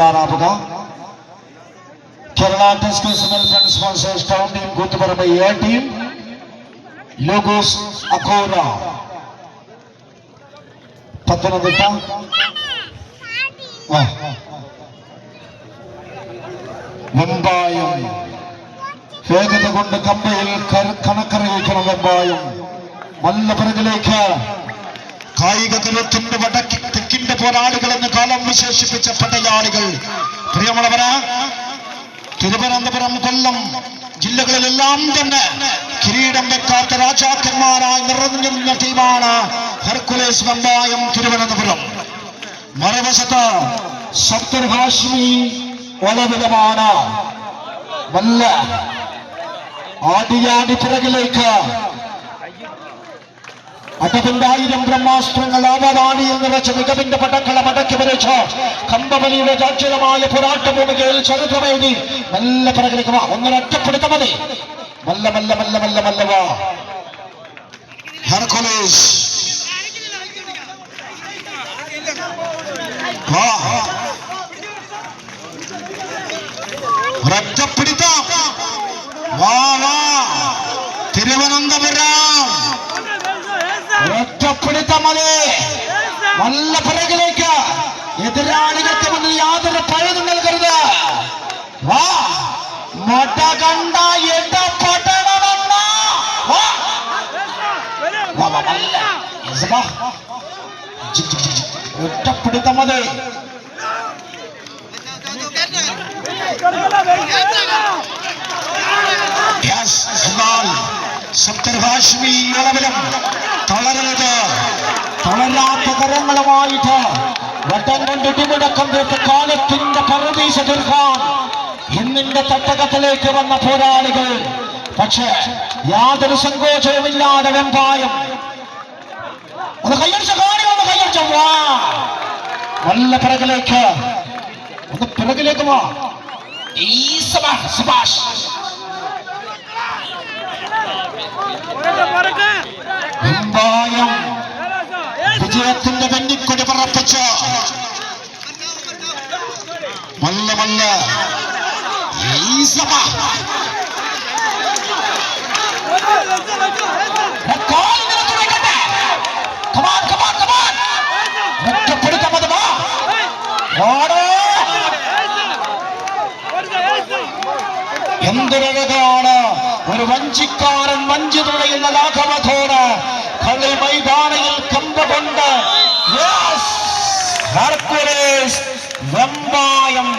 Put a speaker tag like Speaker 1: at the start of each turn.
Speaker 1: തയ്യാറാവുക Kerala textiles welfare sponsors town team Koothuparamba A team logos അഖോര Pathanamthitta ആ. വെമ്പായം വേഗത കൊണ്ട് കമ്പയിൽ കര- കണക്കറിയിക്കണം വെമ്പായം നല്ല പിറകിലേക്ക് കായിക കരുത്തിന്റെ വടക്കി തെക്കിന്റെ പോരാളികൾ എന്ന് കാലം വിശേഷിപ്പിച്ച പടയാളികൾ. പ്രിയമുള്ളവര തിരുവനന്തപുരം കൊല്ലം ജില്ലകളിലെല്ലാം തന്നെ കിരീടം വെക്കാത്ത രാജാക്കന്മാരായി നിറഞ്ഞിരുന്ന ടീമാണ് ഹെർക്കുലേസ് വമ്പായം തിരുവനന്തപുരം. മറുവശത്ത് സപ്തർ ഹാഷ്മി വലവിധമാണ് വല്ല ആടിയാടി പിറകിലേക്ക് അടവിന്റായിരം ബ്രഹ്മാസ്ത്രങ്ങൾ ആവറാണിയിൽ നിറച്ച മികവിന്റെ പടക്കളം അടക്കി വരച്ച കമ്പവലിയുടെ ചാച്ചിലമായ പോരാട്ടഭൂമികയിൽ ചരിത്രമേതി നല്ല പ്രകടിക്കുക ഒന്നിനെ ഒറ്റപ്പെടുത്ത മതി. മല്ല മല്ല മല്ല മല്ല മല്ല വാ. ഹെർക്കുലേസ്. തിരുവനന്തപുരം. ഒറ്റപ്പിടുത്തം മതി നല്ല പിറകിലേക്ക് എതിരാളികൾക്ക് മുന്നിൽ യാതൊരു പഴുതും നൽകരുത്. വാ മൊട്ട കണ്ട ഇടപെടണമെന്ന. വാ. വാ വാ തളരാത്ത കരങ്ങളുമായിട്ട് വട്ടം കൊണ്ട് ഇടിമുടക്കം തീർത്ത് കാലത്തിന്റെ പരദീശ തീർക്കാൻ ഇന്നിന്റെ തട്ടകത്തിലേക്ക് വന്ന പോരാളികൾ. പക്ഷേ യാതൊരു സങ്കോചവുമില്ലാതെ വെമ്പായം. ഒന്ന് കയ്യടിച്ച കാണി ഒന്ന് കയ്യടിച്ച നല്ല പിറകിലേക്ക്. ഒന്ന് പിറകിലേക്ക് വാ. വെമ്പായം വിജയത്തിന്റെ വെന്നിക്കൊടി പറപ്പിച്ച മല്ല മല്ല ഈ ഒരു വഞ്ചിക്കാരൻ വഞ്ചി കളി മൈതാനയിൽ കമ്പുകൊണ്ട് Yes! ഹെർക്കുലീസ് വെമ്പായം